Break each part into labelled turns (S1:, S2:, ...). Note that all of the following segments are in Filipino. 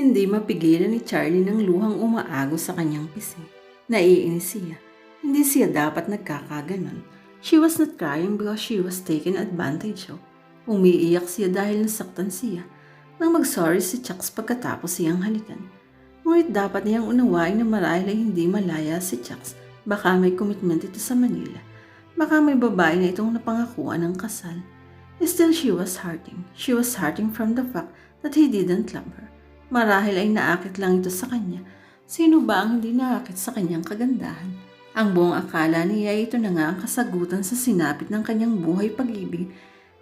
S1: Hindi mapigilan ni Charlie ng luhang umaago sa kanyang pisngi. Naiinis siya. Hindi siya dapat nagkakaganon. She was not crying because she was taken advantage of. Umiiyak siya dahil nasaktan siya nang mag-sorry si Chucks pagkatapos siyang halikan. Ngunit dapat niyang unawain na marahil ay hindi malaya si Chucks. Baka may commitment ito sa Manila. Baka may babae na itong napangakuan ng kasal. Still, she was hurting. She was hurting from the fact that he didn't love her. Marahil ay naakit lang ito sa kanya. Sino ba ang hindi naakit sa kanyang kagandahan? Ang buong akala niya ito na nga ang kasagutan sa sinapit ng kanyang buhay pag-ibig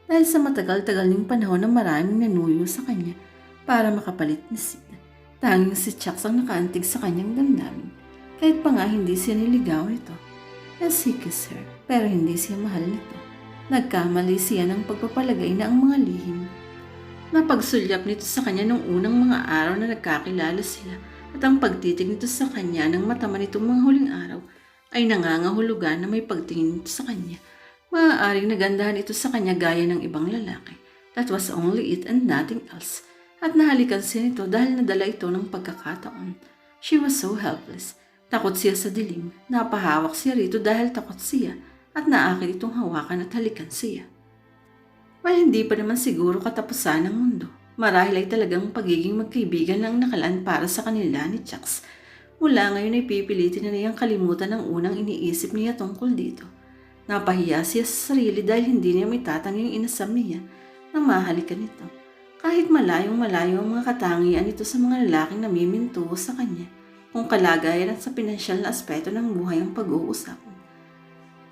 S1: dahil sa matagal-tagal ning panahon na maraming nanuyo sa kanya para makapalit ni Sid. Tanging si Chucks ang nakaantig sa kanyang damdamin kahit pa nga hindi siya niligaw nito. Yes, he kissed her, pero hindi siya mahal nito. Nagkamali siya ng pagpapalagay na ang mga lihim. Napagsulyap nito sa kanya nung unang mga araw na nagkakilala sila at ang pagtitig nito sa kanya ng mata nitong mga huling araw ay nangangahulugan na may pagtingin nito sa kanya. Maaaring nagandahan ito sa kanya gaya ng ibang lalaki. That was only it and nothing else. At nahalikan siya nito dahil nadala ito ng pagkakataon. She was so helpless. Takot siya sa dilim. Napahawak siya rito dahil takot siya at naakit itong hawakan at halikan siya. Well, hindi pa naman siguro katapusan ng mundo. Marahil ay talagang pagiging magkaibigan lang nakalaan para sa kanila ni Chucks. Mula ngayon ay pipilitin na niyang kalimutan ang unang iniisip niya tungkol dito. Napahiya siya sa sarili dahil hindi niya may tatanging inasam niya na mahalikan ito. Kahit malayong malayo ang mga katangian nito sa mga lalaking namiminto sa kanya kung kalagayan at sa pinansyal na aspeto ng buhay ang pag-uusap.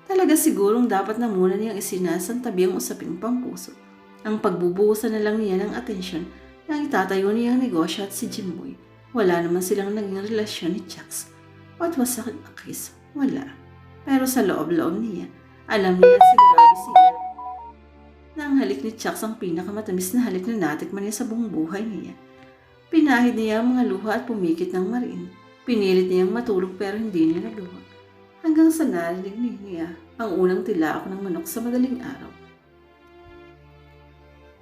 S1: Talaga sigurong dapat na muna niyang isinasantabi ang usaping pampuso. Ang pagbubuhusan na lang niya ng atensyon na itatayo niyang negosyo at si Jimboy. Wala naman silang naging relasyon ni Chucks. What was a kiss? Wala. Pero sa loob-loob niya, alam niya sigurado siya na ang halik ni Chucks ang pinakamatamis na halik na natikman niya sa buong buhay niya. Pinahid niya ang mga luha at pumikit ng mariin. Pinilit niyang matulog pero hindi niya naluha hanggang sa narinig niya ang unang tila ako ng manok sa madaling araw.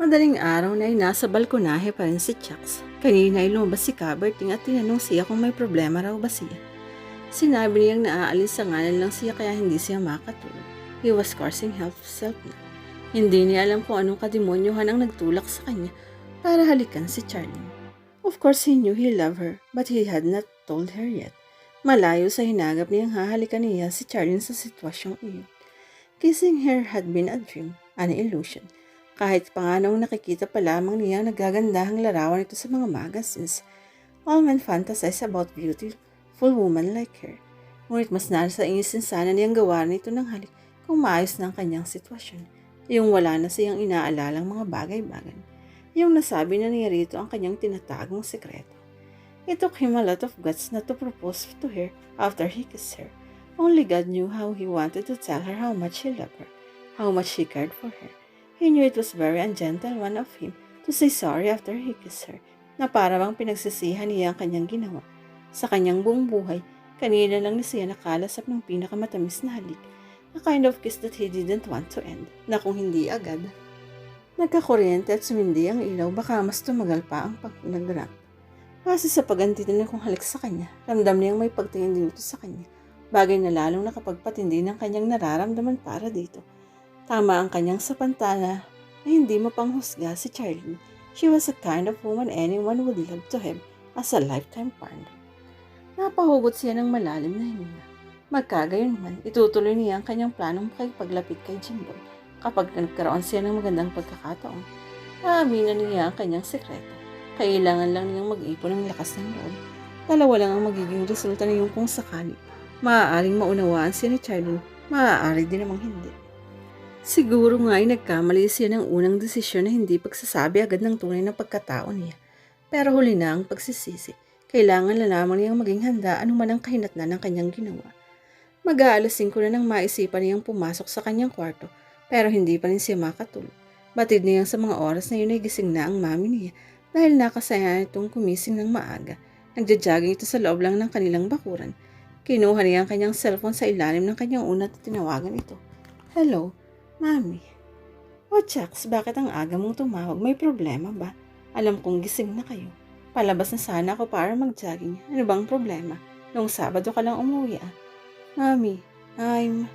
S1: Madaling araw na ay nasa balkonahe pa rin si Chucks. Kanina ay lumabas si Caberting at tinanong siya kung may problema raw ba siya. Sinabi niyang naaalis sa ngalan lang siya kaya hindi siya makatulog. He was cursing himself na. Hindi niya alam kung anong kademonyohan ang nagtulak sa kanya para halikan si Charlie. Of course, he knew he loved her, but he had not told her yet. Malayo sa hinagap niyang hahalikan niya si Charlene sa sitwasyong iyon. Kissing her had been a dream, an illusion. Kahit pa nakikita pa lamang niya nagagandahang larawan ito sa mga magazines, all men fantasize about beautiful woman like her. Ngunit mas nasa inisin sana niyang gawa nito ng halik kung maayos na ang kanyang sitwasyon. Yung wala na siyang inaalalang mga bagay-bagay. Yung nasabi na niya rito ang kanyang tinatagong sekreto. It took him a lot of guts not to propose to her after he kissed her. Only God knew how he wanted to tell her how much he loved her, how much he cared for her. He knew it was very ungentleman of him to say sorry after he kissed her, na para bang pinagsisihan niya ang kanyang ginawa. Sa kanyang buong buhay, kanina lang na siya nakalasap ng pinakamatamis na halik, a kind of kiss that he didn't want to end, na kung hindi agad. Nagkakuryente at sumindi ang ilaw, baka mas tumagal pa ang pag-nagrap. Kasi sa paganti na kong halik sa kanya, ramdam niyang may pagtingin din ito sa kanya. Bagay na lalong nakapagpatindi ng kanyang nararamdaman para dito. Tama ang kanyang sapantala na hindi mapanghusga si Charlene. She was a kind of woman anyone would love to have as a lifetime partner. Napahugot siya ng malalim na hininga. Magkagayon man, itutuloy niya ang kanyang planong paglapit kay Jimbo kapag nagkaroon siya ng magandang pagkakataon. Aaminan niya ang kanyang sekreto. Kailangan lang niyang mag-ipon ng lakas ng loob. Dalawa lang ang magiging resulta niyong kung sakali. Maaaring maunawaan siya ni Charlene, maaari din namang hindi. Siguro nga ay nagkamali siya ng unang desisyon na hindi pagsasabi agad ng tunay na pagkatao niya. Pero huli na ang pagsisisi. Kailangan na lamang niyang maging handa anuman ang kahinatnan ng kanyang ginawa. Mag-aalasin ko na nang maisipan niyang pumasok sa kanyang kwarto pero hindi pa rin siya makatulog. Batid niyang sa mga oras na yun ay gising na ang mami niya dahil nakasaya itong kumising ng maaga. Nagja-jogging ito sa loob lang ng kanilang bakuran. Kinuha niya ang kanyang cellphone sa ilalim ng kanyang unat at tinawagan ito. Hello, Mami. O Chucks, bakit ang aga mong tumawag? May problema ba? Alam kong gising na kayo. Palabas na sana ako para mag-jogging. Ano bang problema? Noong Sabado ka lang umuwi ah. Mami, I'm...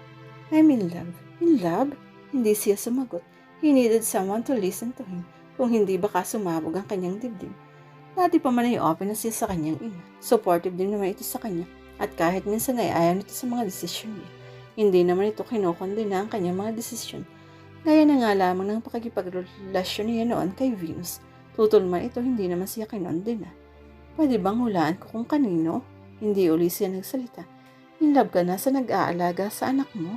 S1: I'm in love. In love? Hindi siya sumagot. He needed someone to listen to him. Kung hindi baka sumabog ang kanyang dibdib. Dati pa man ay open na siya sa kanyang ina. Supportive din naman ito sa kanya. At kahit minsan ay ayaw nito sa mga desisyon niya. Hindi naman ito kinokondena ang kanyang mga desisyon. Gaya na nga lamang ng pakikipagrelasyon niya noon kay Venus. Tutol man ito, hindi naman siya kinondena. Pwede bang hulaan ko kung kanino? Hindi uli siya nagsalita. In love ka na sa nag-aalaga sa anak mo?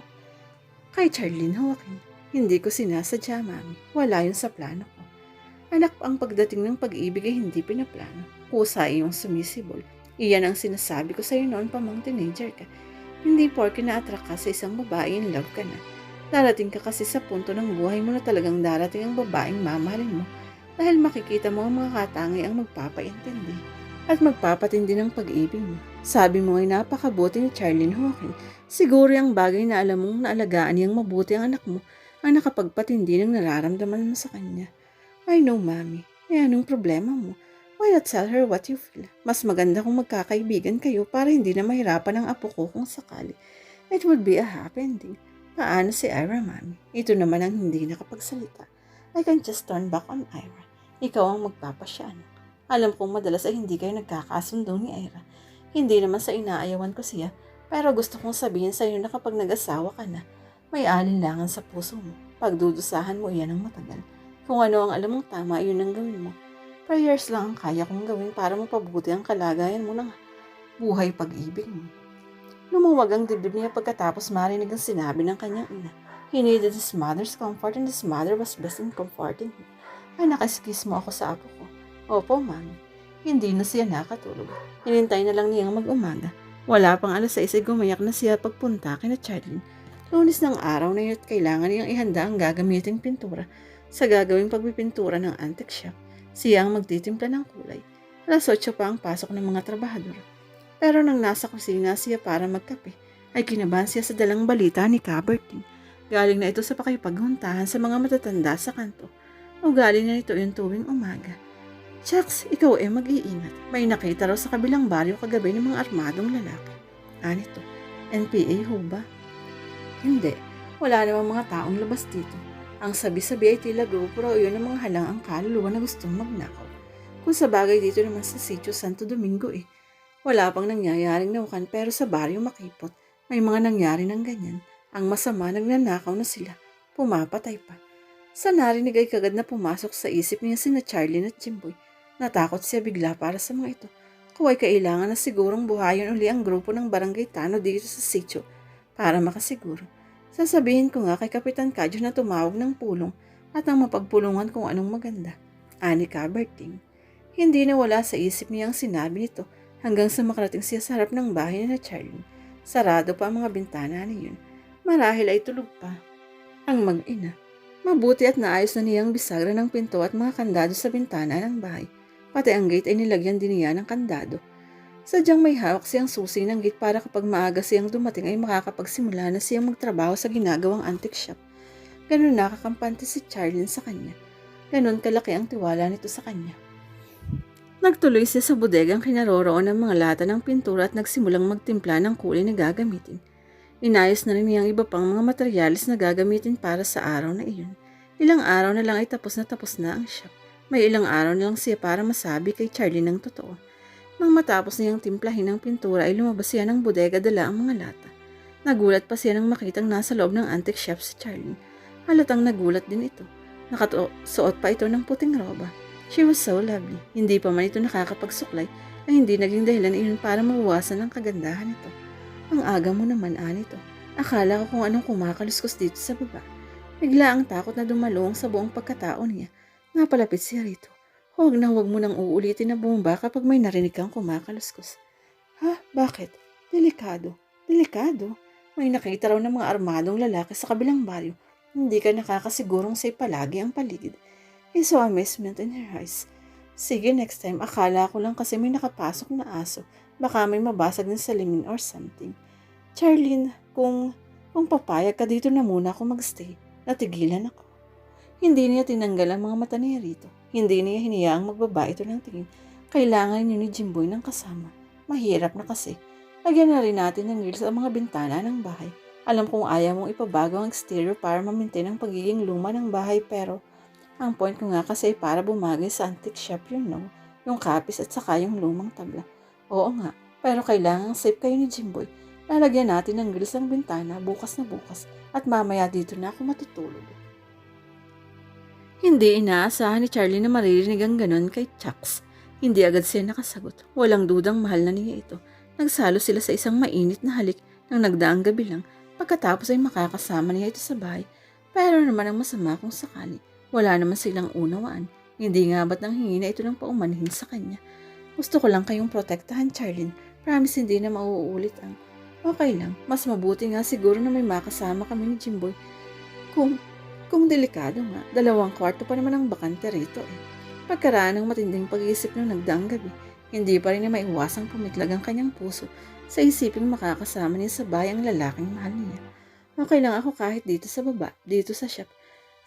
S1: Kay Charlene Joaquin, hindi ko sinasadya, mami. Wala yun sa plano ko. Anak, ang pagdating ng pag-ibig ay hindi pinaplano. Kusa iyong sumisibol. Iyan ang sinasabi ko sa iyo noon pa mang teenager ka. Hindi porke na-attract ka sa isang babae in love ka na. Darating ka kasi sa punto ng buhay mo na talagang darating ang babaeng mamahalin mo dahil makikita mo ang mga katangi ang magpapaintindi at magpapatindi ng pag-ibig mo. Sabi mo ay napakabuti ni Charlene Hawking. Siguro ang bagay na alam mong naalagaan niyang mabuti ang anak mo ang nakapagpatindi ng nararamdaman mo sa kanya. I know, Mami. Eh, anong problema mo? Why not tell her what you feel? Mas maganda kung magkakaibigan kayo para hindi na mahirapan ang apo ko kung sakali. It would be a happy ending. Paano si Ira, Mami? Ito naman ang hindi nakapagsalita. I can just turn back on Ira. Ikaw ang magpapasya, anak. Alam kong madalas ay hindi kayo nagkakasundo ni Ira. Hindi naman sa inaayawan ko siya, pero gusto kong sabihin sa iyo na kapag nag-asawa ka na, may alinlangan sa puso mo. Pagdudusahan mo iyan ng matagal. Kung ano ang alam mong tama, yun ang gawin mo. Prayers lang ang kaya kong gawin para mapabuti ang kalagayan mo ng buhay pag-ibig mo. Lumuwag ang dibdib niya pagkatapos marinig ang sinabi ng kanyang ina. He needed his mother's comfort and his mother was best in comforting him. Ay, nakaskis mo ako sa apo ko. Opo, mami. Hindi na siya nakatulog. Hinintay na lang niyang mag-umaga. Wala pang alas 6 ay gumayak na siya pagpunta kina Charlene. Lunes ng araw na yun at kailangan niyang ihanda ang gagamiting pintura sa gagawing pagpipintura ng antique shop. Siya ang magtitimpla ng kulay. Alas 8 pa ang pasok ng mga trabahador. Pero nang nasa kusina siya para magkape, ay kinabahan siya sa dalang balita ni Cabertin. Galing na ito sa pakipaghuntahan sa mga matatanda sa kanto. O galing na ito yung tuwing umaga. Chucks, ikaw eh mag-iingat. May nakita raw sa kabilang baryo kagabi ng mga armadong lalaki. Anito, NPA ho ba? Hindi, wala namang mga taong labas dito. Ang sabi-sabi ay tila grupo raw yun ng mga halang ang kaluluwa na gustong magnakaw. Kung sa bagay dito naman sa sitio Santo Domingo eh. Wala pang nangyayaring naukan pero sa baryo makipot. May mga nangyari ng ganyan. Ang masama nagnanakaw na sila. Pumapatay pa. Sa narinig ay kagad na pumasok sa isip niya sina Charlie at Jimboy. Natakot siya bigla para sa mga ito. Kaway kailangan na sigurong buhayon uli ang grupo ng barangay Tano dito sa sitio para makasiguro. Sasabihin ko nga kay Kapitan Kadyo na tumawag ng pulong at ang mapagpulungan kung anong maganda. Ani Caberting. Hindi na wala sa isip niya ang sinabi nito hanggang sa makarating siya sa harap ng bahay ni Charlie. Sarado pa ang mga bintana niyon. Marahil ay tulog pa. Ang mag-ina. Mabuti at naayos na niyang bisagra ng pinto at mga kandado sa bintana ng bahay. Pati ang gate ay nilagyan din niya ng kandado. Sadyang may hawak siyang susi ng gate para kapag maaga siyang dumating ay makakapagsimula na siyang magtrabaho sa ginagawang antique shop. Ganun nakakampante si Charlene sa kanya. Ganun kalaki ang tiwala nito sa kanya. Nagtuloy siya sa bodegang kinaroroon ng mga lata ng pintura at nagsimulang magtimpla ng kulay na gagamitin. Inayos na rin niyang iba pang mga materyales na gagamitin para sa araw na iyon. Ilang araw na lang ay tapos na tapos na ang shop. May ilang araw na lang siya para masabi kay Charlie ng totoo. Nang matapos niyang timplahin ng pintura ay lumabas siya ng bodega dala ang mga lata. Nagulat pa siya nang makitang nasa loob ng antique shop si Charlie. Halatang nagulat din ito. Nakasuot pa ito ng puting roba. She was so lovely. Hindi pa man ito nakakapagsuklay ay hindi naging dahilan iyon para mabawasan ang kagandahan nito. Ang aga mo naman, Anito. Akala ko kung anong kumakaluskos dito sa baba. Bigla ang takot na dumalong sa buong pagkatao niya. Napalapit siya rito. Huwag na huwag mo nang uulitin na bumaba kapag may narinig kang kumakaluskos. Ha? Bakit? Delikado. Delikado? May nakita raw ng mga armadong lalaki sa kabilang baryo. Hindi ka nakakasigurong say palagi ang paligid. He saw amazement in her eyes. Sige, next time, akala ko lang kasi may nakapasok na aso. Baka may mabasag ng salamin or something. Charlene, kung, kung papayag ka dito na muna ako magstay, natigilan ako. Hindi niya tinanggal ang mga mata niya rito. Hindi niya hiniyaang magbaba ito ng tingin. Kailangan niyo ni Jimboy ng kasama. Mahirap na kasi. Lagyan na rin natin ng grills ang mga bintana ng bahay. Alam kong ayaw mong ipabago ang exterior para ma-maintain ang pagiging luma ng bahay pero ang point ko nga kasi ay para bumagay sa antique shop yun no. Yung kapis at saka yung lumang tabla. Oo nga, pero kailangan safe kayo ni Jimboy. Lalagyan natin ng grills ang bintana bukas na bukas at mamaya dito na ako matutulog. Hindi inaasahan ni Charlie na maririnig ang ganon kay Chucks. Hindi agad siya nakasagot. Walang dudang mahal na niya ito. Nagsalo sila sa isang mainit na halik nang nagdaang gabi lang Pagkatapos ay makakasama niya ito sa bahay. Pero naman ang masama kung sakali. Wala naman silang unawaan. Hindi nga ba't nang hingi na ito ng paumanhin sa kanya. Gusto ko lang kayong protektahan, Charlene. Promise hindi na mauulit ang... Okay lang, mas mabuti nga siguro na may makasama kami ni Jimboy. Kung, kung delikado nga, dalawang kwarto pa naman ang bakante rito eh. Pagkaraan ng matinding pag-iisip ng nagdaang gabi, hindi pa rin na maiwasang pumitlag ang kanyang puso sa isiping makakasama niya sa bahay ang lalaking mahal niya. Okay lang ako kahit dito sa baba, dito sa shop.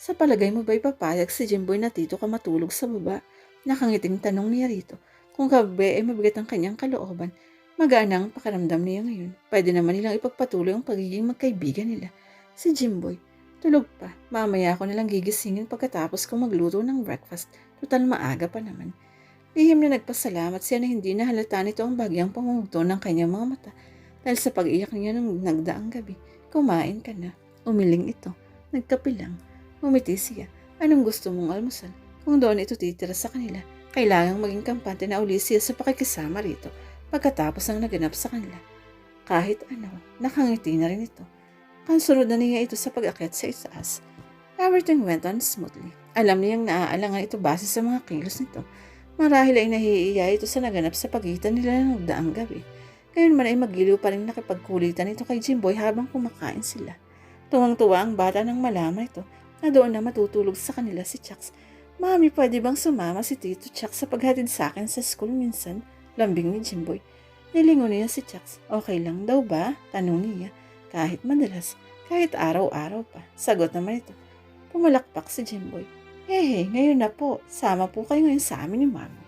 S1: Sa palagay mo ba'y papayag si Jimboy na tito ka matulog sa baba? Nakangiting tanong niya rito. Kung kabe ay mabigat ang kanyang kalooban, magaan ang pakaramdam niya ngayon. Pwede naman nilang ipagpatuloy ang pagiging magkaibigan nila. Si Jimboy, tulog pa. Mamaya ako nilang gigisingin pagkatapos ko magluto ng breakfast. Total maaga pa naman. Lihim na nagpasalamat siya na hindi nahalata nito ang bagyang pamumuto ng kanyang mga mata dahil sa pag-iyak niya ng nagdaang gabi. Kumain ka na. Umiling ito. Nagkape lang. Umiti siya. Anong gusto mong almusal? Kung doon ito titira sa kanila, kailangang maging kampante na uli siya sa pakikisama rito pagkatapos ng naganap sa kanila. Kahit ano, nakangiti na rin ito. Pansunod na niya ito sa pag-akyat sa itaas. Everything went on smoothly. Alam niyang naaalangan ito base sa mga kilos nito Marahil ay nahiiya ito sa naganap sa pagitan nila ng daang gabi. Ngayon man ay magiliw pa rin nakipagkulitan ito kay Jimboy habang kumakain sila. Tuwang-tuwa ang bata nang malaman ito na doon na matutulog sa kanila si Chucks. Mami, pwede bang sumama si Tito Chucks sa paghatid sa akin sa school minsan? Lambing ni Jimboy. Nilingon niya si Chucks. Okay lang daw ba? Tanong niya. Kahit madalas, kahit araw-araw pa. Sagot naman ito. Pumalakpak si Jimboy. Hehe, ngayon na po. Sama po kayo ngayon sa amin ni Mami.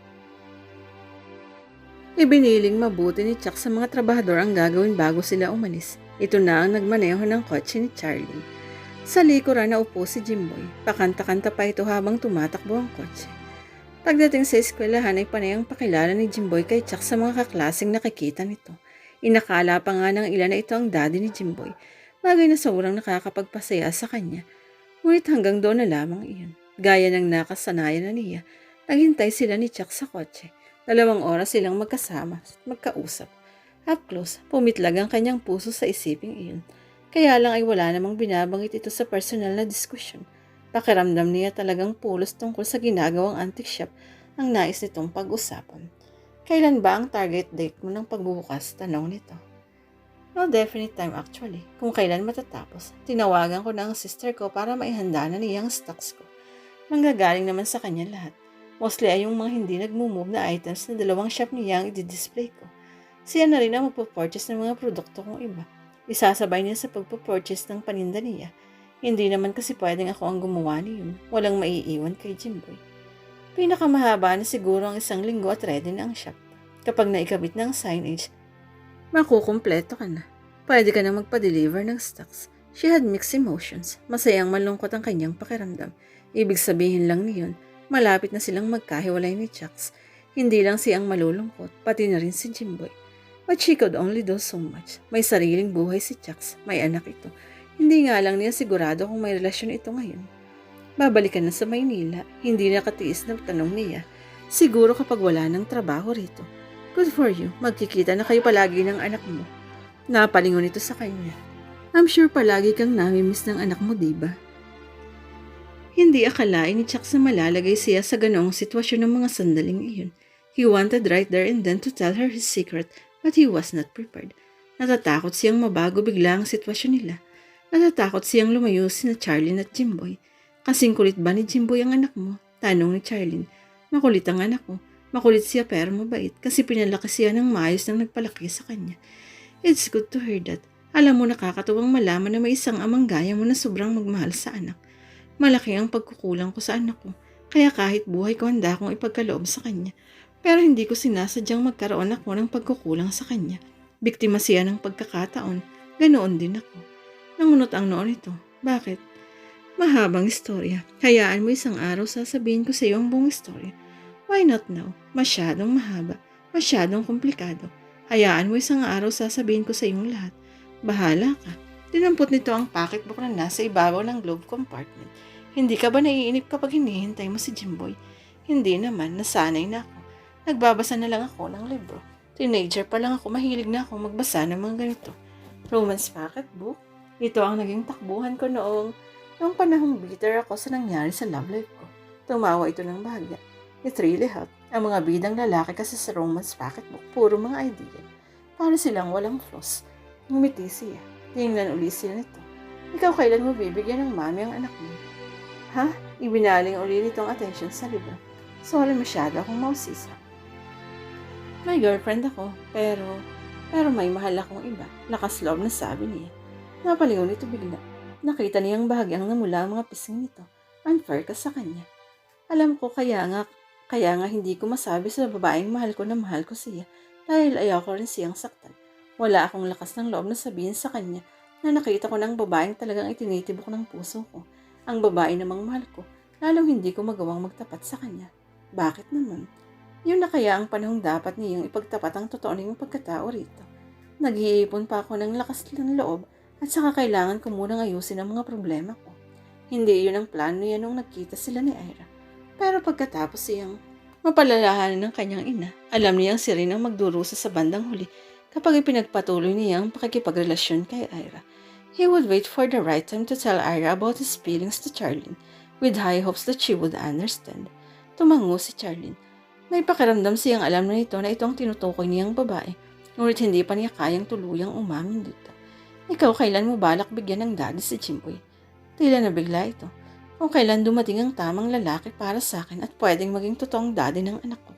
S1: Ibiniling mabuti ni Chuck sa mga trabahador ang gagawin bago sila umalis. Ito na ang nagmaneho ng kotse ni Charlie. Sa likuran na upo si Jimboy. Pakanta-kanta pa ito habang tumatakbo ang kotse. Pagdating sa eskwelahan ay panay ang pakilala ni Jimboy kay Chuck sa mga kaklaseng nakikita nito. Inakala pa nga ng ilan na ito ang daddy ni Jimboy. Bagay na sobrang nakakapagpasaya sa kanya. Ngunit hanggang doon na lamang iyon. Gaya ng nakasanayan na niya, naghintay sila ni Chuck sa kotse. Dalawang oras silang magkasama magkausap. Up close, pumitlag ang kanyang puso sa isiping iyon. Kaya lang ay wala namang binabanggit ito sa personal na diskusyon. Pakiramdam niya talagang pulos tungkol sa ginagawang antique shop ang nais nitong pag-usapan. Kailan ba ang target date mo ng pagbubukas? Tanong nito. No definite time actually. Kung kailan matatapos, tinawagan ko na ang sister ko para maihanda na niyang stocks ko. Manggagaling naman sa kanya lahat. Mostly ay yung mga hindi nagmumove na items na dalawang shop niya ang i-display ko. Siya na rin ang magpo-purchase ng mga produkto kong iba. Isasabay niya sa pagpo-purchase ng paninda niya. Hindi naman kasi pwedeng ako ang gumawa niyon. Walang maiiwan kay Jimboy. Pinakamahaba na siguro ang isang linggo at ready na ang shop. Kapag naikabit ng signage, makukumpleto ka na. Pwede ka na magpa-deliver ng stocks. She had mixed emotions. Masayang malungkot ang kanyang pakiramdam. Ibig sabihin lang niyon, malapit na silang magkahiwalay ni Chucks. Hindi lang siyang malulungkot, pati na rin si Jimboy. But she could only do so much. May sariling buhay si Chucks, may anak ito. Hindi nga lang niya sigurado kung may relasyon ito ngayon. Babalikan na sa Maynila, hindi nakatiis na tanong niya. Siguro kapag wala ng trabaho rito. Good for you, magkikita na kayo palagi ng anak mo. Napalingon ito sa kanya. I'm sure palagi kang namimiss ng anak mo, diba? Hindi akalain ni Chuck sa malalagay siya sa ganoong sitwasyon ng mga sandaling iyon. He wanted right there and then to tell her his secret, but he was not prepared. Natatakot siyang mabago bigla ang sitwasyon nila. Natatakot siyang lumayo si na Charlene at Jimboy. Kasing kulit ba ni Jimboy ang anak mo? Tanong ni Charlene. Makulit ang anak ko. Makulit siya pero mabait kasi pinalaki siya ng maayos nang nagpalaki sa kanya. It's good to hear that. Alam mo nakakatuwang malaman na may isang amang gaya mo na sobrang magmahal sa anak. Malaki ang pagkukulang ko sa anak ko, kaya kahit buhay ko handa akong ipagkaloob sa kanya. Pero hindi ko sinasadyang magkaroon ako ng pagkukulang sa kanya. Biktima siya ng pagkakataon. Ganoon din ako. Nangunot ang noon ito. Bakit? Mahabang istorya. Hayaan mo isang araw sasabihin ko sa iyo ang buong istorya. Why not now? Masyadong mahaba. Masyadong komplikado. Hayaan mo isang araw sasabihin ko sa iyong lahat. Bahala ka. Dinampot nito ang pocketbook na nasa ibabaw ng glove compartment. Hindi ka ba naiinip kapag hinihintay mo si Jimboy? Hindi naman, nasanay na ako. Nagbabasa na lang ako ng libro. Teenager pa lang ako, mahilig na ako magbasa ng mga ganito. Romance pocketbook? Ito ang naging takbuhan ko noong noong panahong bitter ako sa nangyari sa love life ko. Tumawa ito ng bahagya. It really helped. Ang mga bidang lalaki kasi sa romance pocketbook, puro mga idea. Para silang walang flaws. Ngumiti siya. Tingnan uli sila nito. Ikaw kailan mo bibigyan ng mami ang anak mo? Ha? Ibinaling uli nitong attention sa libro. Sorry masyado akong mausisa. May girlfriend ako, pero, pero may mahal akong iba. Lakas loob na sabi niya. Napaliw nito bigla. Nakita niyang bahagyang namula ang mga pising nito. Unfair ka sa kanya. Alam ko kaya nga, kaya nga hindi ko masabi sa babaeng mahal ko na mahal ko siya dahil ayaw ko rin siyang saktan. Wala akong lakas ng loob na sabihin sa kanya na nakita ko ng babaeng talagang itinitibok ng puso ko. Ang babae namang mahal ko, lalong hindi ko magawang magtapat sa kanya. Bakit naman? Yun na kaya ang panahong dapat niyang ipagtapat ang totoo niyong pagkatao rito. Nag-iipon pa ako ng lakas ng loob at saka kailangan ko munang ayusin ang mga problema ko. Hindi yun ang plano niya nung nagkita sila ni Ira. Pero pagkatapos siyang mapalalahanan ng kanyang ina, alam niyang si Rin ang magdurusa sa bandang huli kapag ipinagpatuloy niya ang pakikipagrelasyon kay Ira. He would wait for the right time to tell Ira about his feelings to Charlene, with high hopes that she would understand. Tumango si Charlene. May pakiramdam siyang alam na ito na ito ang tinutukoy niyang babae, ngunit hindi pa niya kayang tuluyang umamin dito. Ikaw kailan mo balak bigyan ng daddy si Jimboy? Tila na bigla ito. Kung kailan dumating ang tamang lalaki para sa akin at pwedeng maging totoong daddy ng anak ko.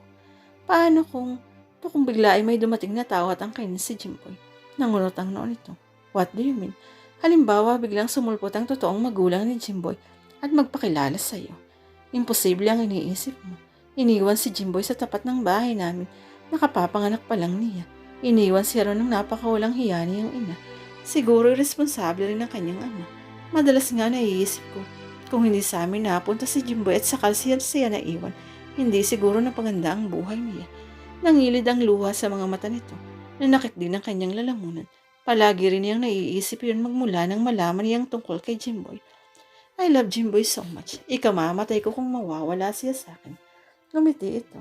S1: Paano kung, to kung bigla ay may dumating na tao at ang kainin si Jimboy? Nangunot ang noon ito. What do you mean? Halimbawa, biglang sumulpot ang totoong magulang ni Jimboy at magpakilala sa iyo. Imposible ang iniisip mo. Iniwan si Jimboy sa tapat ng bahay namin. Nakapapanganak pa lang niya. Iniwan si Ron ng napakawalang hiya niyang ina. Siguro responsable rin ang kanyang ama. Madalas nga naiisip ko, kung hindi sa amin napunta si Jimboy at sakal siya siya naiwan, hindi siguro napaganda ang buhay niya. Nangilid ang luha sa mga mata nito. Nanakit din ang kanyang lalamunan. Palagi rin niyang naiisip yun magmula nang malaman niyang tungkol kay Jimboy. I love Jimboy so much. Ikamamatay ko kung mawawala siya sa akin. Ngumiti ito.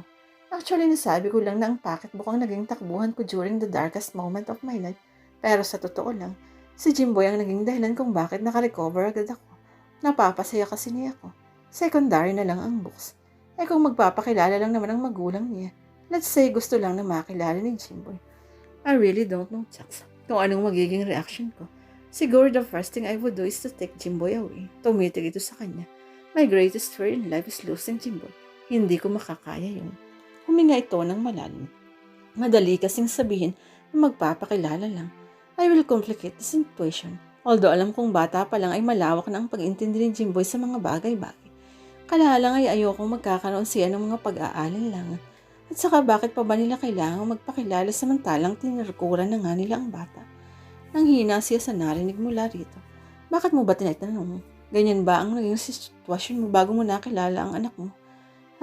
S1: Actually, nasabi ko lang na ang pocketbook ang naging takbuhan ko during the darkest moment of my life. Pero sa totoo lang, si Jimboy ang naging dahilan kung bakit nakarecover agad ako. Napapasaya kasi niya ako. Secondary na lang ang books. Eh kung magpapakilala lang naman ang magulang niya, let's say gusto lang na makilala ni Jimboy. I really don't know, Chucks, kung anong magiging reaction ko. Siguro the first thing I would do is to take Jimboy away. Tumitig ito sa kanya. My greatest fear in life is losing Jimboy. Hindi ko makakaya yun. Huminga ito ng malalim. Madali kasing sabihin na magpapakilala lang. I will complicate the situation. Although alam kong bata pa lang ay malawak na ang pag-intindi ni Jimboy sa mga bagay-bagay. Kalahalang ay ayokong magkakaroon siya ng mga pag-aalinlangan. At saka bakit pa ba nila kailangang magpakilala samantalang tinirkuran na nga nila ang bata? Nang hina siya sa narinig mula rito. Bakit mo ba tinatanong? Ganyan ba ang naging sitwasyon mo bago mo nakilala ang anak mo?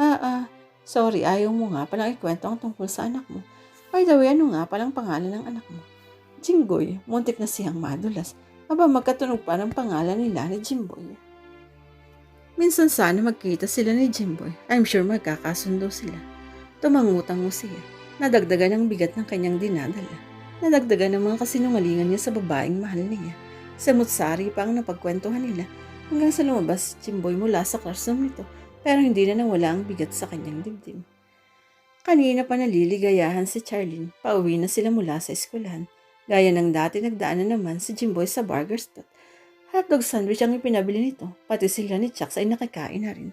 S1: Ha, ah, sorry, ayaw mo nga palang ikwento ang tungkol sa anak mo. By the way, ano nga palang pangalan ng anak mo? Jinggoy, muntik na siyang madulas. Aba, magkatunog pa ng pangalan nila ni Jimboy. Minsan sana magkita sila ni Jimboy. I'm sure magkakasundo sila. Tumangutang mo siya. Nadagdagan ang bigat ng kanyang dinadala. Nadagdagan ang mga kasinungalingan niya sa babaeng mahal niya. Samut-sari pa ang napagkwentuhan nila hanggang sa lumabas si Jimboy mula sa classroom nito pero hindi na nawala ang bigat sa kanyang dibdib. Kanina pa naliligayahan si Charlene. Pauwi na sila mula sa eskwelahan. Gaya ng dati nagdaan na naman si Jimboy sa burger stop. Hotdog sandwich ang ipinabili nito. Pati sila ni Chucks ay nakikain na rin.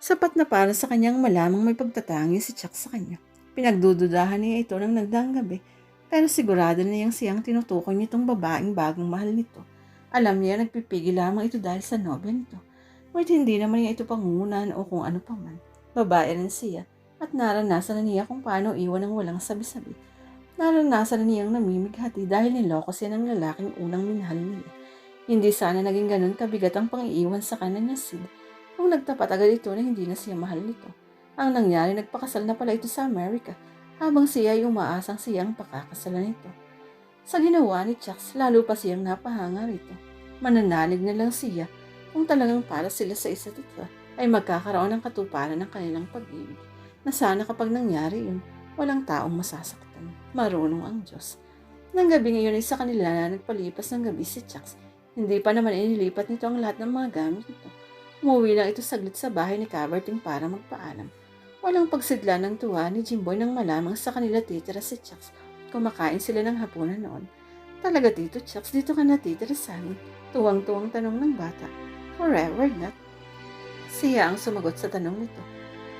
S1: Sapat na para sa kanyang malamang may pagtatangi si Chucks sa kanya. Pinagdududahan niya ito ng nagdaang gabi. Pero sigurado na niyang siyang tinutukoy nitong babaeng bagong mahal nito. Alam niya nagpipigil lamang ito dahil sa nobya nito. Ngunit hindi naman niya ito pangungunan o kung ano pa man. Babae rin siya at naranasan na niya kung paano iwan ng walang sabi-sabi. Naranasan na niyang namimighati dahil niloko siya ng lalaking unang minahal niya. Hindi sana naging ganun kabigat ang pangiiwan sa kanya niya Sid kung nagtapat agad ito na hindi na siya mahal nito. Ang nangyari, nagpakasal na pala ito sa Amerika habang siya ay umaasang siyang pakakasalan nito. Sa ginawa ni Chucks, lalo pa siyang napahanga rito. Mananalig na lang siya kung talagang para sila sa isa't isa ay magkakaroon ng katuparan ng kanilang pag-ibig na sana kapag nangyari yun, walang taong masasaktan. Marunong ang Diyos. Nang gabi ngayon ay sa kanila na nagpalipas ng gabi si Chucks. Hindi pa naman inilipat nito ang lahat ng mga gamit nito. Umuwi lang ito saglit sa bahay ni Caberting para magpaalam. Walang pagsidla ng tuwa ni Jimboy nang malamang sa kanila titira si Chucks. Kumakain sila ng hapunan noon. Talaga dito, Chucks, dito ka natitira sa amin. Tuwang-tuwang tanong ng bata. Forever not. Siya ang sumagot sa tanong nito.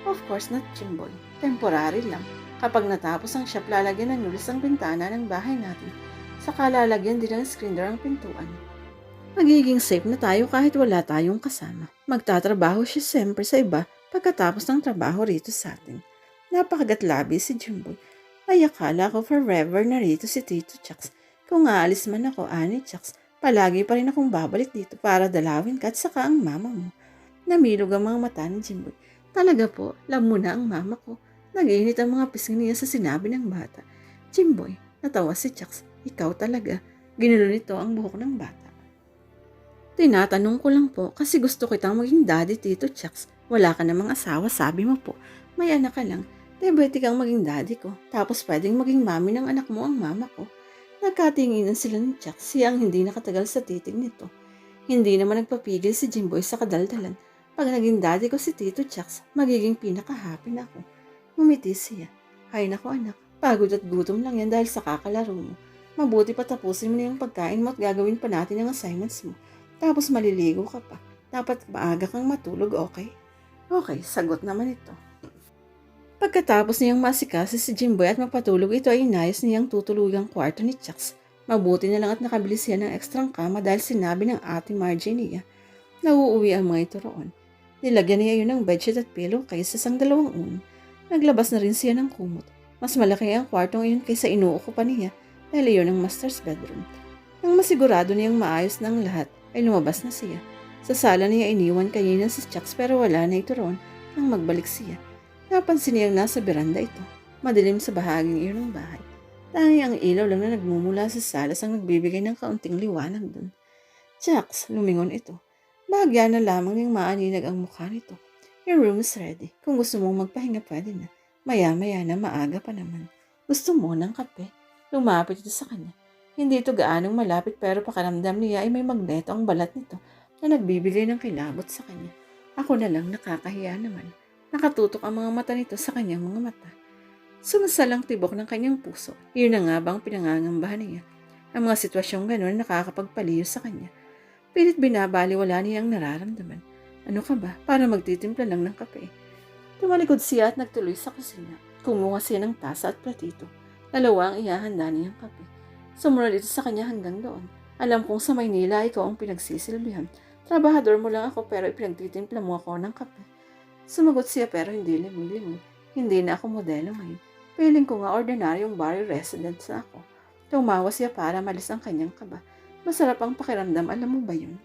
S1: Of course not, Jimboy. Temporary lang. Kapag natapos ang shop, lalagyan ng nulis ang bintana ng bahay natin. Saka lalagyan din ng screen door ang pintuan. Magiging safe na tayo kahit wala tayong kasama. Magtatrabaho siya siyempre sa iba pagkatapos ng trabaho rito sa atin. Napakagatlabi si Jimboy. Ay akala ko forever na rito si Tito Chucks. Kung aalis man ako, ani Chucks, palagi pa rin akong babalik dito para dalawin ka at saka ang mama mo. Namilog ang mga mata ni Jimboy. Talaga po, alam mo na ang mama ko. Nag-iinit ang mga pisngi niya sa sinabi ng bata. Jimboy, natawa si Chucks. Ikaw talaga. Ginulo nito ang buhok ng bata. Tinatanong ko lang po kasi gusto kitang maging daddy, Tito Chucks. Wala ka namang asawa, sabi mo po. May anak ka lang. Diabetic kang maging daddy ko. Tapos pwedeng maging mami ng anak mo ang mama ko. Nagkatinginan sila ni Chucks, siya ang hindi nakatagal sa titig nito. Hindi naman nagpapigil si Jimboy sa kadaldalan. Pag naging daddy ko si Tito Chucks, magiging pinaka-happy na ako. Ngumiti siya. Hay nako anak, pagod at gutom lang yan dahil sa kakalaro mo. Mabuti pa tapusin mo na yung pagkain mo at gagawin pa natin ang assignments mo. Tapos maliligo ka pa. Dapat maaga kang matulog, okay? Okay, sagot naman ito. Pagkatapos niyang masikasi si Jimboy at mapatulog, ito ay inayos niyang tutulugang kwarto ni Chucks. Mabuti na lang at nakabili siya ng ekstrang kama dahil sinabi ng ate Margie niya na uuwi ang mga ito roon. Nilagyan niya yun ng bedsheet at pillow kaysa sang dalawang un. Naglabas na rin siya ng kumot. Mas malaki ang kwartong iyon kaysa inuuko pa niya dahil iyon ang master's bedroom. Nang masigurado niyang maayos ng lahat, ay lumabas na siya. Sa sala niya iniwan kanina si Chucks pero wala na ito roon nang magbalik siya. Napansin niyang nasa beranda ito. Madilim sa bahaging iyon ng bahay. Tangi ang ilaw lang na nagmumula sa salas ang nagbibigay ng kaunting liwanag doon. Chucks, lumingon ito. Bahagya na lamang niyang maaninag ang mukha nito. Your room is ready. Kung gusto mong magpahinga, pwede na. Maya-maya na maaga pa naman. Gusto mo ng kape? Lumapit ito sa kanya. Hindi ito gaanong malapit pero pakaramdam niya ay may magneto ang balat nito na nagbibigay ng kilabot sa kanya. Ako na lang nakakahiya naman. Nakatutok ang mga mata nito sa kanyang mga mata. Sumasalang tibok ng kanyang puso. Iyon na nga bang pinangangambahan niya. Ang mga sitwasyong gano'n nakakapagpaliyo sa kanya. Pilit binabaliwala niya ang nararamdaman. Ano ka ba? Para magtitimpla lang ng kape. Tumalikod siya at nagtuloy sa kusina. Kumuha siya ng tasa at platito. Dalawa ang ihahanda niyang kape. Sumunod ito sa kanya hanggang doon. Alam kong sa Maynila ikaw ang pinagsisilbihan. Trabahador mo lang ako pero ipinagtitimpla mo ako ng kape. Sumagot siya pero hindi limon-limon. Hindi na ako modelo ngayon. Piling ko nga ordinaryong bar resident na ako. Tumawa siya para malis ang kanyang kaba. Masarap ang pakiramdam, alam mo ba yun?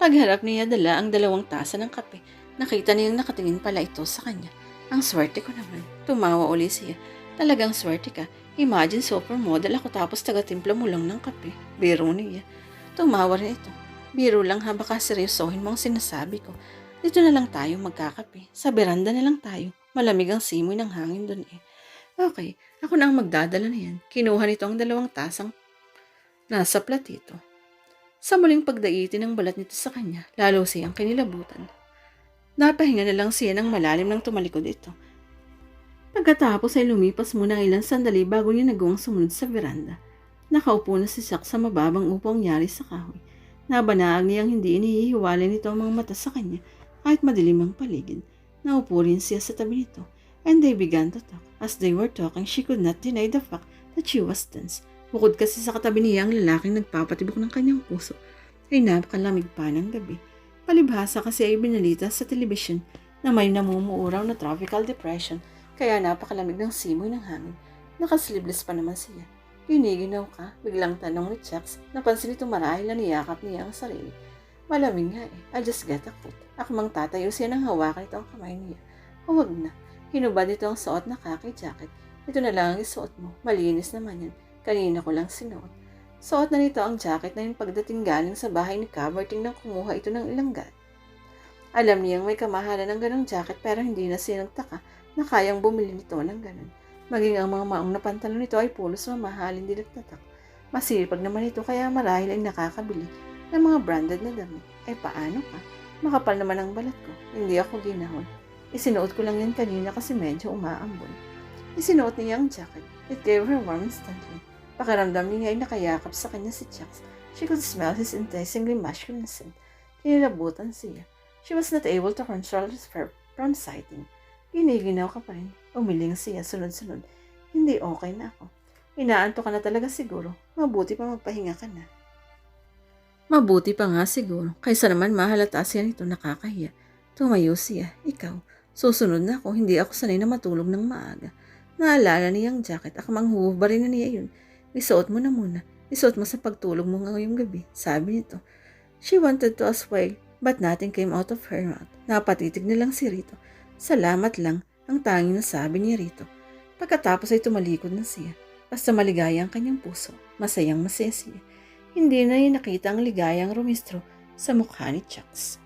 S1: Pagharap niya dala ang dalawang tasa ng kape. Nakita niyang nakatingin pala ito sa kanya. Ang swerte ko naman. Tumawa uli siya. Talagang swerte ka. Imagine supermodel ako tapos taga-timpla mo lang ng kape. Biro niya. Tumawa rin ito. Biro lang ha, baka seryosohin mo ang sinasabi ko. Dito na lang tayo magkakape. Sa beranda na lang tayo. Malamig ang simoy ng hangin doon eh. Okay, ako na ang magdadala na yan. Kinuha nito ang dalawang tasang nasa platito. Sa muling pagdaitin ng balat nito sa kanya, lalo siyang kinilabutan. Napahinga na lang siya ng malalim nang tumalikod ito. Pagkatapos ay lumipas muna ang ilang sandali bago niya nagawang sumunod sa veranda. Nakaupo na si Jack sa mababang upang nyari sa kahoy. Nabanaag niyang hindi inihiwalay nito ang mga mata sa kanya kahit madilim ang paligid. Naupo rin siya sa tabi nito and they began to talk. As they were talking, she could not deny the fact that she was tense. Bukod kasi sa katabi niya ang lalaking nagpapatibok ng kanyang puso, ay napakalamig pa ng gabi. Palibhasa kasi ay binalita sa telebisyon na may namumuuraw na tropical depression kaya napakalamig ng simoy ng hangin. Nakasleeveless pa naman siya. Giniginaw ka, biglang tanong ni Chucks, napansin nito marahil na niyakap niya ang sarili. Malamig nga eh, I just get a coat. Akmang tatayo siya nang hawakan ito ang kamay niya. Huwag na, hinubad nito ang suot na kaki jacket. Ito na lang ang isuot mo, malinis naman yan. Kanina ko lang sinuot. Suot na nito ang jacket na yung pagdating galing sa bahay ni Caberting nang kumuha ito ng ilang gat. Alam niyang may kamahalan ng ganong jacket pero hindi na siya nagtaka na kayang bumili nito ng ganon. Maging ang mga maong na pantalon nito ay pulos mamahalin din nagtatak. Masipag naman ito kaya marahil ay nakakabili ng mga branded na damit. Ay paano ka? Makapal naman ang balat ko. Hindi ako ginahon. Isinuot ko lang yan kanina kasi medyo umaambon. Isinuot niya ang jacket. It gave her warm instantly. Pakiramdam niya ay nakayakap sa kanya si Chucks. She could smell his enticingly masculine scent. Kinilabutan siya. She was not able to control his verb from sighting. Giniginaw ka pa rin. Umiling siya sunod-sunod. Hindi okay na ako. Inaanto ka na talaga siguro. Mabuti pa magpahinga ka na. Mabuti pa nga siguro. Kaysa naman mahalata siya nito nakakahiya. Tumayo siya. Ikaw. Susunod na ako. Hindi ako sanay na matulog ng maaga. Naalala niyang jacket. Akamang huhubarin na niya yun. Isuot mo na muna. Isuot mo sa pagtulog mo ngayong gabi. Sabi nito. She wanted to ask why, but nothing came out of her mouth. Napatitig na lang si Rito. Salamat lang ang tanging nasabi ni Rito. Pagkatapos ay tumalikod na siya. Basta maligaya ang kanyang puso. Masayang masaya siya. Hindi na niya nakita ang ligayang rumistro sa mukha ni Chucks.